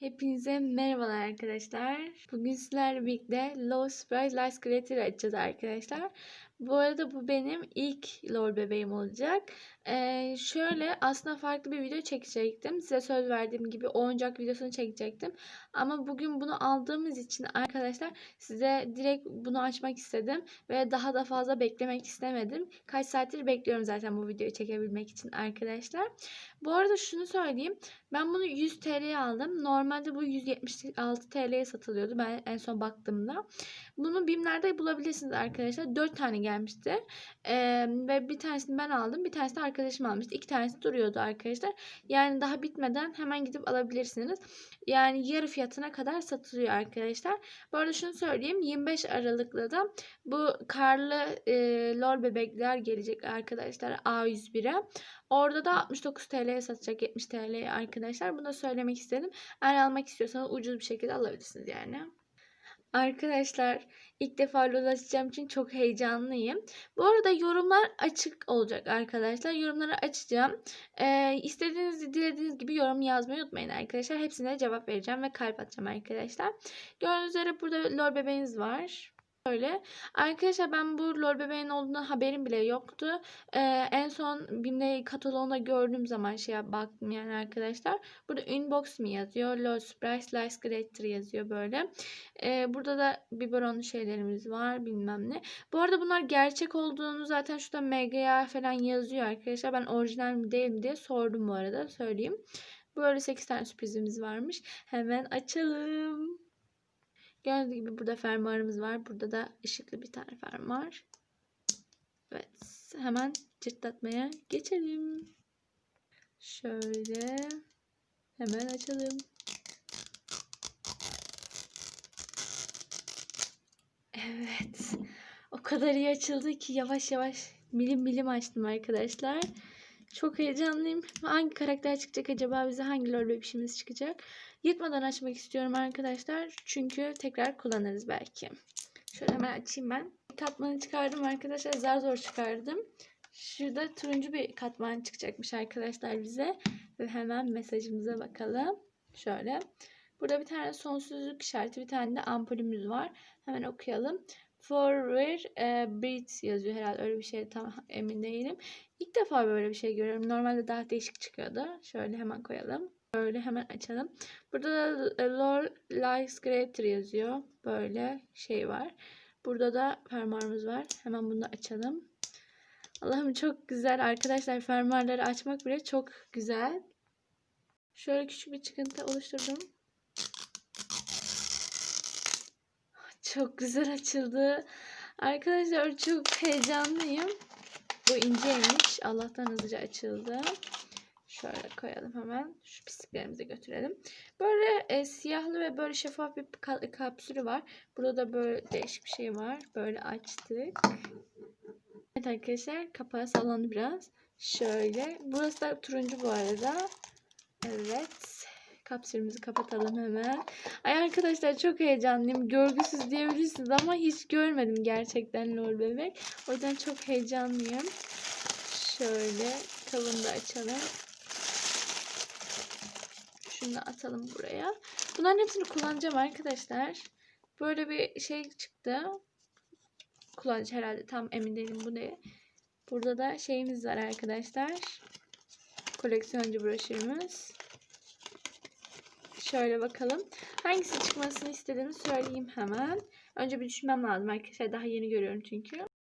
Hepinize merhabalar arkadaşlar. Bugün sizlerle birlikte Low Surprise Lice Creator açacağız arkadaşlar. Bu arada bu benim ilk lol bebeğim olacak. Ee, şöyle aslında farklı bir video çekecektim. Size söz verdiğim gibi oyuncak videosunu çekecektim. Ama bugün bunu aldığımız için arkadaşlar size direkt bunu açmak istedim. Ve daha da fazla beklemek istemedim. Kaç saattir bekliyorum zaten bu videoyu çekebilmek için arkadaşlar. Bu arada şunu söyleyeyim. Ben bunu 100 TL'ye aldım. Normalde bu 176 TL'ye satılıyordu. Ben en son baktığımda. Bunu BİM'lerde bulabilirsiniz arkadaşlar. 4 tane gelmişti. Ee, ve bir tanesini ben aldım. Bir tanesi de arkadaşım almıştı. İki tanesi duruyordu arkadaşlar. Yani daha bitmeden hemen gidip alabilirsiniz. Yani yarı fiyatına kadar satılıyor arkadaşlar. Bu arada şunu söyleyeyim. 25 Aralık'ta da bu karlı e, lol bebekler gelecek arkadaşlar. A101'e. Orada da 69 TL'ye satacak 70 TL'ye arkadaşlar. Bunu da söylemek istedim. Eğer almak istiyorsanız ucuz bir şekilde alabilirsiniz yani. Arkadaşlar ilk defa LOL açacağım için çok heyecanlıyım. Bu arada yorumlar açık olacak arkadaşlar. Yorumları açacağım. Ee, istediğiniz, dilediğiniz gibi yorum yazmayı unutmayın arkadaşlar. Hepsine cevap vereceğim ve kalp atacağım arkadaşlar. Gördüğünüz üzere burada LOL bebeğiniz var. Öyle. Arkadaşlar ben bu lol bebeğin olduğundan haberim bile yoktu. Ee, en son BİM'de kataloğunda gördüğüm zaman şeye baktım yani arkadaşlar. Burada inbox mi yazıyor? Lol Surprise Lice Creator yazıyor böyle. Ee, burada da biberonlu şeylerimiz var bilmem ne. Bu arada bunlar gerçek olduğunu zaten şurada MGA falan yazıyor arkadaşlar. Ben orijinal mi değil mi diye sordum bu arada söyleyeyim. Böyle 8 tane sürprizimiz varmış. Hemen açalım. Gördüğünüz gibi burada fermuarımız var. Burada da ışıklı bir tane fermuar. Evet. Hemen cırtlatmaya geçelim. Şöyle. Hemen açalım. Evet. O kadar iyi açıldı ki yavaş yavaş milim milim açtım arkadaşlar. Çok heyecanlıyım. Hangi karakter çıkacak acaba bize hangi lol bebişimiz çıkacak? Yırtmadan açmak istiyorum arkadaşlar. Çünkü tekrar kullanırız belki. Şöyle hemen açayım ben. Katmanı çıkardım arkadaşlar. Zar zor çıkardım. Şurada turuncu bir katman çıkacakmış arkadaşlar bize. Ve hemen mesajımıza bakalım. Şöyle. Burada bir tane sonsuzluk işareti, bir tane de ampulümüz var. Hemen okuyalım. Forward e, Beat yazıyor herhalde öyle bir şey tam emin değilim. İlk defa böyle bir şey görüyorum. Normalde daha değişik çıkıyordu. Şöyle hemen koyalım. Böyle hemen açalım. Burada da LOL Lice Creator yazıyor. Böyle şey var. Burada da fermuarımız var. Hemen bunu açalım. Allah'ım çok güzel arkadaşlar. Fermuarları açmak bile çok güzel. Şöyle küçük bir çıkıntı oluşturdum. Çok güzel açıldı. Arkadaşlar çok heyecanlıyım. Bu inceymiş. Allah'tan hızlıca açıldı. Şöyle koyalım hemen. Şu pisliklerimizi götürelim. Böyle e, siyahlı ve böyle şeffaf bir ka kapsülü var. Burada da böyle değişik bir şey var. Böyle açtık. Evet arkadaşlar kapağı sallandı biraz. Şöyle. Burası da turuncu bu arada. Evet. Kapsülümüzü kapatalım hemen. Ay arkadaşlar çok heyecanlıyım. Görgüsüz diyebilirsiniz ama hiç görmedim gerçekten lol bebek. O yüzden çok heyecanlıyım. Şöyle kabını da açalım. Şunu da atalım buraya. Bunların hepsini kullanacağım arkadaşlar. Böyle bir şey çıktı. Kullanacağım herhalde. Tam emin değilim bu ne. Burada da şeyimiz var arkadaşlar. Koleksiyoncu broşürümüz. Şöyle bakalım. Hangisi çıkmasını istediğimi söyleyeyim hemen. Önce bir düşünmem lazım arkadaşlar. Daha yeni görüyorum çünkü.